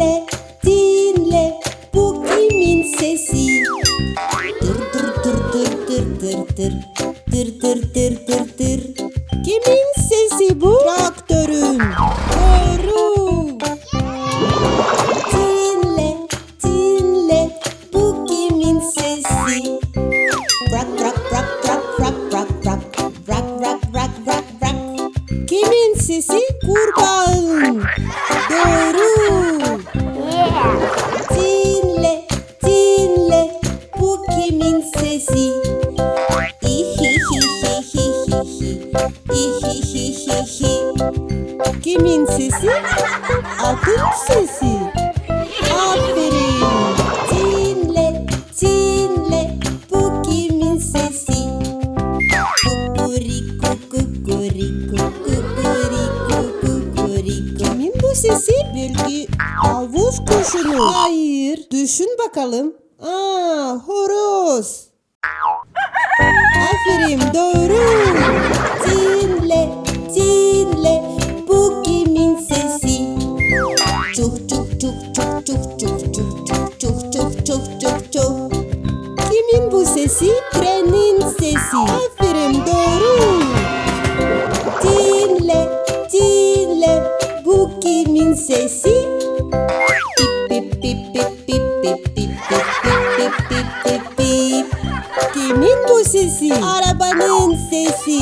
Dinle, dinle, bu kimin sesi? Dır dır dır dır dır dır dır dır dır dır dır dır. Kimin sesi bu? Traktörün. Doğru. Dinle, dinle, bu kimin sesi? Brak brak brak brak brak brak brak brak brak brak brak brak. Kimin sesi? Kurbağanın. Kimin sesi? Kimin sesi? Atın sesi. Aferin. Dinle, dinle, bu kimin sesi? Kukuriku, kukuriku, kukuriku, kukuriku. Kimin sesi? Belki havuz kuşunun. Hayır. Düşün bakalım. Aa, horoz. Aferin doğru. Dinle, dinle, bu kimin sesi? Çuk çuk çuk çuk çuk çuk çuk çuk çuk çuk çuk çuk çuk. Kimin bu sesi? Trenin sesi. Aferin doğru. Dinle, dinle, bu kimin sesi? Pip pip pip pip pip pip Arabanın sesi. Arabanın sesi.